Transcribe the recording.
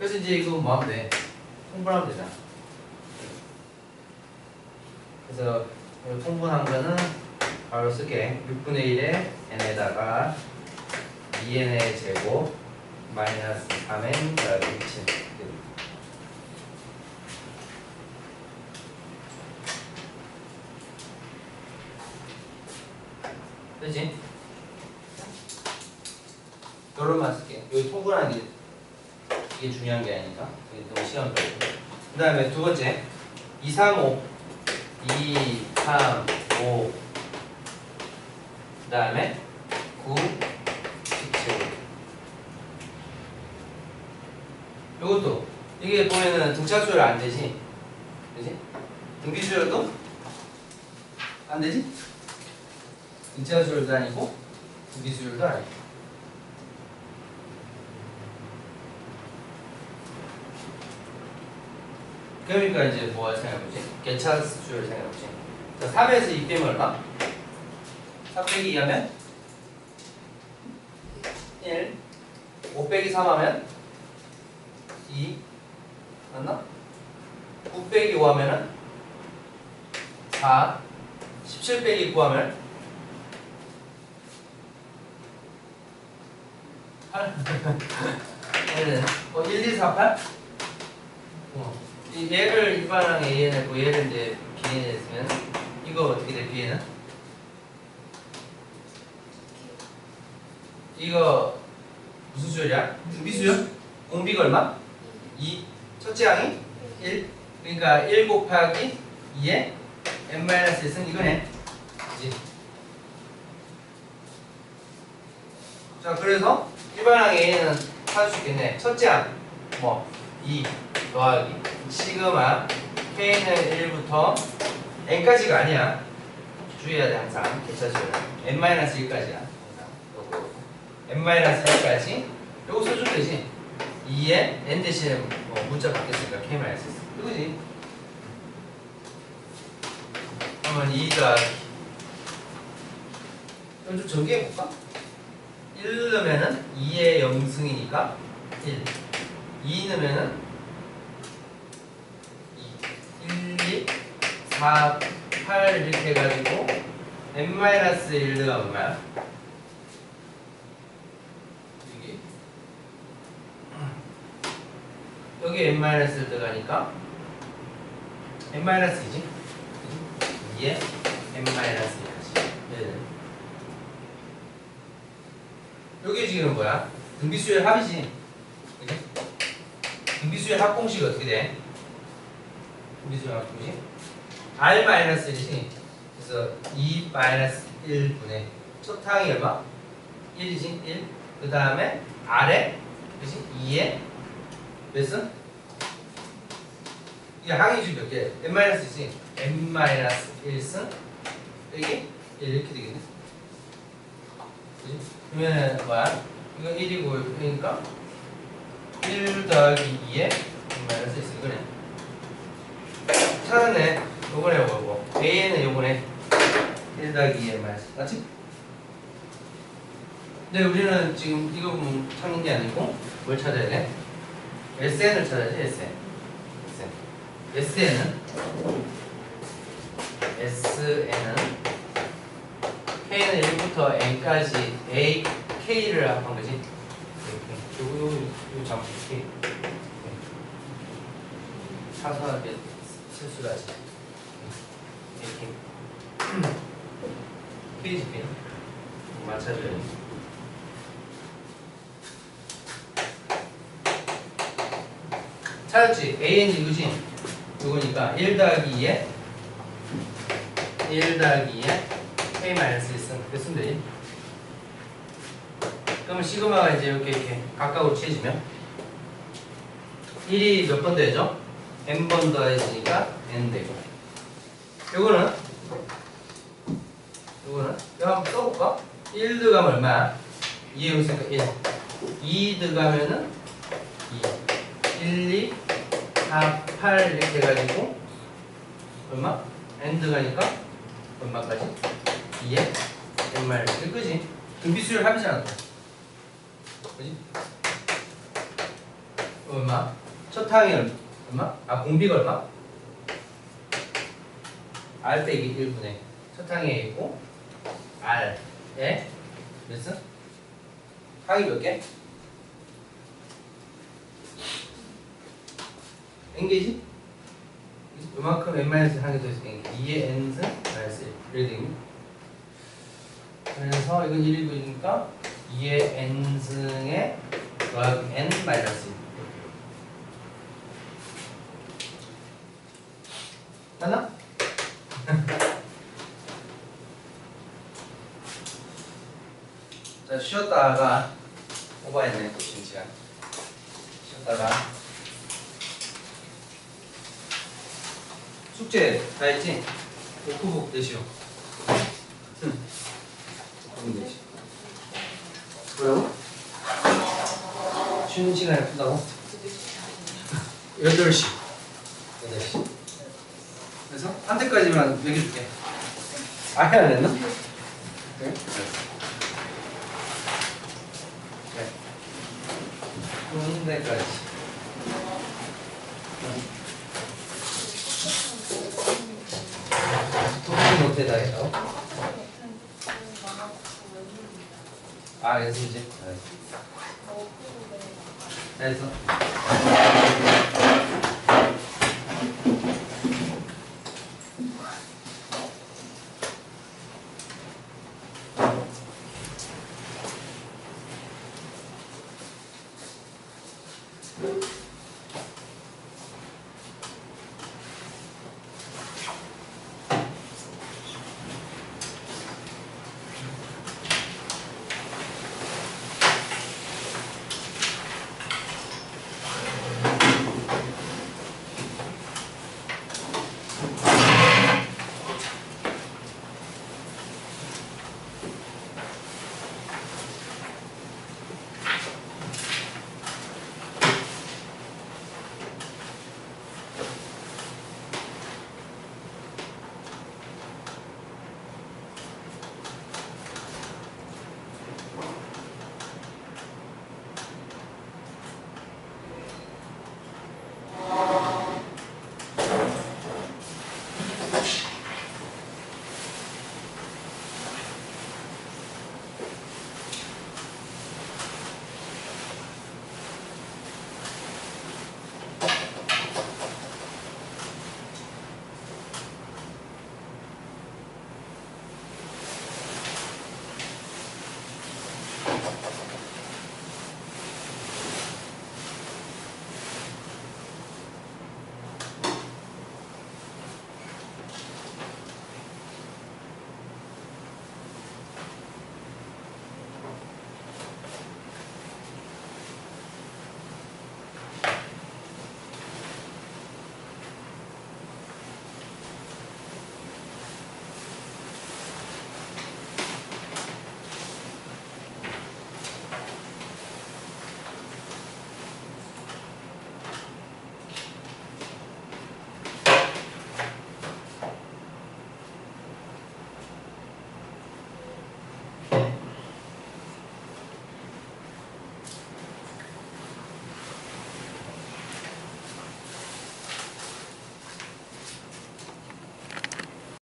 그래서 이제 이거 뭐 하면 돼? 통분하면 되잖아. 그래서 이 통분한 거는 바로 쓸게. 6분의 1에 n에다가 2n의 제곱 마이너스 3n 더하기 7. 되지? 요런만 쓸게. 여기 통분하는 게 이게 중요한 게 아니니까. 너무 시간 걸리고. 그 다음에 두 번째. 2, 3, 5. 2, 3, 5. 그 다음에 9, 17. 요것도 이게 보면은 등차수열 안 되지? 그지? 등비수열도 안 되지? 등차수열도 아니고 등비수열도 아니고 그러니까 이제 뭐 생각해보지? 개차 수열 생각해보지 자, 3에서 2 빼면 얼마? 3 빼기 2 하면 1 5 빼기 3 하면 2 맞나? 9 빼기 5 하면은 4 17 빼기 9 하면 8 얘는 어, 1, 2, 4, 8? 어. 이 얘를 일반항 AN 했고 얘를 이제 BN 했으면 이거 어떻게 돼 BN은? 이거 무슨 수열이야? 등비수열? 공비가 얼마? 2 첫째 항이 1 그러니까 1 곱하기 2에 n-1은 이거네 그지? 자 그래서 일반항 A는 찾을 수 있겠네 첫째 항뭐 2 더하기 시그마 K는 1부터 N까지가 아니야. 주의해야 돼 항상. 개차수는 N-1까지야. 항상 요거 N-1까지. 요거 써주면 되지. 2에 N 대신에 뭐 문자 바뀌었으니까 K-S 이거지. 그러면 2 더하기. 이거 좀 정리해볼까? 1 넣으면은 2의 0승이니까 1 2 넣으면은 2 1, 2, 4, 8 이렇게 해가지고 n-1가 얼마야? 여기 여기 n-를 들어가니까 n-이지 2에 n-2까지 얘는 여기 지금 뭐야? 등비수열 합이지 그지? 등비수열 합 공식이 어떻게 돼? 등비수열 합 공식 R-1이지 그래서 2-1분의 첫 항이 얼마? 1이지 1. 그 다음에 R에 그지? 2에 몇은? 이게 항이 지금 몇 개? n-이지 n-1승 여기 1 이렇게 되겠네 그지? 그러면 뭐야? 이거 1이고 그러니까 1 더하기 2에 n-1 있어 이거네 찾았네 요거네 요거 A는 요거네 1 더하기 2에 n-1 맞지? 근데 우리는 지금 이거 찾는 게 아니고 뭘 찾아야 돼? SN을 찾아야지 SN SN SN은? SN은 K는 1부터 N까지 A, K를 합한 거지? 요거 요거 요거 잠깐 K 사서하게 실수를 하지 K 맞춰줘야지 찾았지? AN 이거지? 요거니까 1 더하기 2에 1 더하기 2에 K 마이너스 1승 이렇게 쓰면 되지? 그러면 시그마가 이제 이렇게 이렇게 가까우로 치해지면 1이 몇번 더해져? n번 더해지니까 n 되고 요거는 요거는 이거 한번 써볼까? 1 들어가면 얼마야? 2에 있으니까 1 2 들어가면은 2 1, 2, 4, 8 이렇게 해가지고 얼마? n 들어가니까 얼마까지? 2에 n말 그지? 등비수열 합이잖아 그지? 얼마? 첫 항이 얼마? 얼마? 아 공비가 얼마? R 빼기 1분의 첫 항에 있고 R에 몇은? 항이 몇 개? n개지? 요만큼 n-1 항이 더있으니 2의 n승 마이너스 1 이렇게 되겠니? 그래서 이건 1이니까 2의 n승에 더하기 n 마이너스 1 하나? 쉬었다가 오버했네 쉬는 시간. 쉬었다가. 숙제 다 했지? 오크북 대시오. 오크북 대시오 뭐라고? 쉬는 시간에 푼다고? 8시. 8시. 그래서 한 대까지만 매겨줄게. 아예 안 했나? 그래? 그래 한 대까지. 도움이 못해다 해요. 아 연습이지? 그 래서